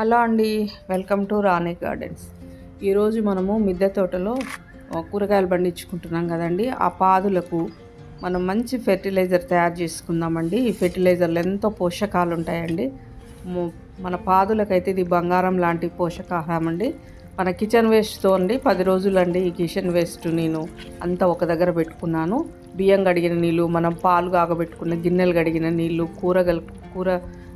Hello అండి welcome to Rani gardens. ఈరోజు మనము మిద్దె తోటలో కూరగాయలు పండించుకుంటున్నాం కదండి. ఆ పాదులకు మనం మంచి ఫెర్టిలైజర్ తయారు చేసుకుందామండి. ఈ ఫెర్టిలైజర్లో ఎంతో పోషకాలు ఉంటాయండి. మన పాదులకైతే ఇది బంగారం లాంటి పోషకాహారం అండి మన కిచెన్ వేస్ట్తో అండి పది రోజులండి ఈ కిచెన్ వేస్ట్ నేను అంతా ఒక దగ్గర పెట్టుకున్నాను. బియ్యం కడిగిన నీళ్ళు మనం పాలు కాగబెట్టుకున్న గిన్నెలు కడిగిన నీళ్ళు కూరగాయలు కూర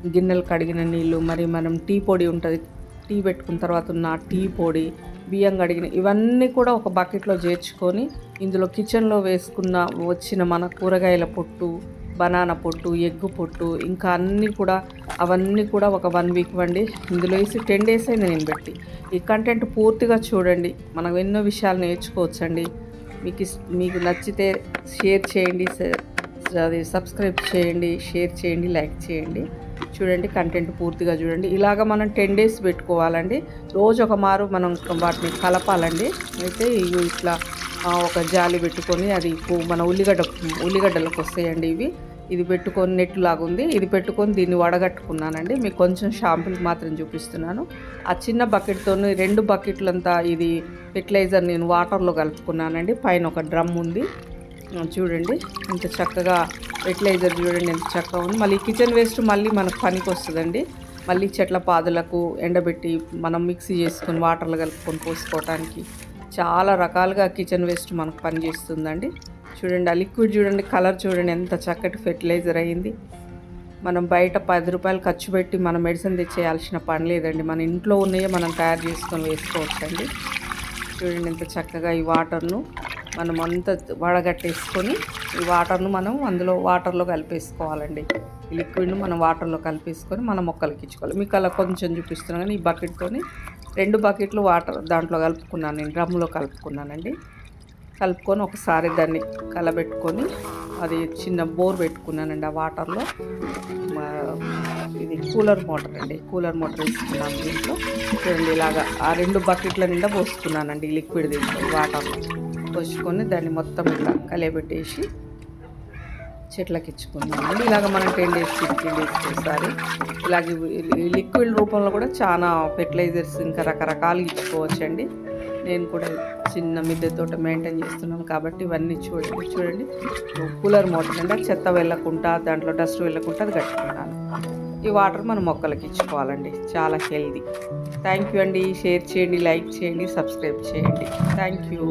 గిన్నెలు కడిగిన నీళ్ళు మరి మనం టీ పొడి ఉంటుంది టీ పెట్టుకున్న తర్వాత ఉన్న టీ పొడి బియ్యం కడిగిన ఇవన్నీ కూడా ఒక బకెట్లో చేర్చుకొని ఇందులో కిచెన్లో వేసుకున్న వచ్చిన మన కూరగాయల పొట్టు బనానా పొట్టు ఎగ్గు పొట్టు ఇంకా అన్నీ కూడా అవన్నీ కూడా ఒక వన్ వీక్ వండి ఇందులో వేసి టెన్ డేస్ అయింది నేను పెట్టి. ఈ కంటెంట్ పూర్తిగా చూడండి. మనం ఎన్నో విషయాలు నేర్చుకోవచ్చండి. మీకు మీకు నచ్చితే షేర్ చేయండి అది సబ్స్క్రైబ్ చేయండి షేర్ చేయండి లైక్ చేయండి. చూడండి కంటెంట్ పూర్తిగా చూడండి. ఇలాగ మనం టెన్ డేస్ పెట్టుకోవాలండి. రోజు ఒక మారు మనం వాటిని కలపాలండి. అయితే ఇవి ఇట్లా ఒక జాలి పెట్టుకొని అది మన ఉల్లిగడ్డ ఉల్లిగడ్డలకు వస్తాయండి ఇవి. ఇది పెట్టుకొని నెట్ లాగుంది ఉంది. ఇది పెట్టుకొని దీన్ని వడగట్టుకున్నానండి. మీకు కొంచెం షాంపుల్ మాత్రం చూపిస్తున్నాను. ఆ చిన్న బకెట్తో రెండు బకెట్లంతా ఇది ఫెర్టిలైజర్ నేను వాటర్లో కలుపుకున్నానండి. పైన ఒక డ్రమ్ ఉంది. చూడండి. ఇంత చక్కగా ఫెర్టిలైజర్ చూడండి ఎంత చక్కగా ఉంది. మళ్ళీ కిచెన్ వేస్ట్ మళ్ళీ మనకు పనికి వస్తుందండి మళ్ళీ చెట్ల పాదులకు ఎండబెట్టి మనం మిక్సీ చేసుకొని వాటర్లో కలుపుకొని పోసుకోవటానికి చాలా రకాలుగా కిచెన్ వేస్ట్ మనకు పనిచేస్తుందండి. చూడండి ఆ లిక్విడ్ చూడండి కలర్ చూడండి ఎంత చక్కటి ఫెర్టిలైజర్ అయ్యింది మనం బయట పది రూపాయలు ఖర్చు పెట్టి మనం మెడిసిన్ తెచ్చేయాల్సిన పని లేదండి. మన ఇంట్లో ఉన్నాయే మనం తయారు చేసుకొని వేసుకోవచ్చండి. చూడండి ఎంత చక్కగా ఈ వాటర్ను మనం అంతా వడగట్టేసుకొని ఈ వాటర్ను మనం అందులో వాటర్లో కలిపేసుకోవాలండి. ఈ లిక్విడ్ను మనం వాటర్లో కలిపేసుకొని మనం మొక్కలకి ఇచ్చుకోవాలి. మీకు అలా కొంచెం చూపిస్తున్నాను కానీ ఈ బకెట్తోని రెండు బకెట్లు వాటర్ దాంట్లో కలుపుకున్నాను నేను డ్రమ్లో కలుపుకున్నానండి. కలుపుకొని ఒకసారి దాన్ని కలబెట్టుకొని అది చిన్న బోర్ పెట్టుకున్నానండి ఆ వాటర్లో. ఇది కూలర్ మోటార్ అండి కూలర్ మోటార్ వేసుకున్నాను దీంట్లో. చూడండి ఇలాగా ఆ రెండు బకెట్ల నిండా పోసుకున్నానండి లిక్విడ్ దీంట్లో వాటర్లో. పోసుకొని దాన్ని మొత్తం ఇట్లా కలియబెట్టేసి చెట్లకి ఇచ్చుకున్నామండి ఇలాగ మనం టెన్ డేస్ ఫిఫ్టీన్ డేస్ ఒకసారి ఇలాగే లిక్విడ్ రూపంలో కూడా చాలా ఫెర్టిలైజర్స్ ఇంకా రకరకాలు ఇచ్చుకోవచ్చండి. నేను కూడా చిన్న మిద్దె తోట మెయింటైన్ చేస్తున్నాను కాబట్టి ఇవన్నీ చూడండి చూడండి. కూలర్ మోటార్ అంటే చెత్త వెళ్ళకుండా దాంట్లో డస్ట్ వెళ్ళకుండా అది కట్టుకుంటాను. ఈ వాటర్ మనం మొక్కలకి ఇచ్చుకోవాలండి చాలా హెల్దీ. థ్యాంక్ యూ అండి షేర్ చేయండి లైక్ చేయండి సబ్స్క్రైబ్ చేయండి. Thank you.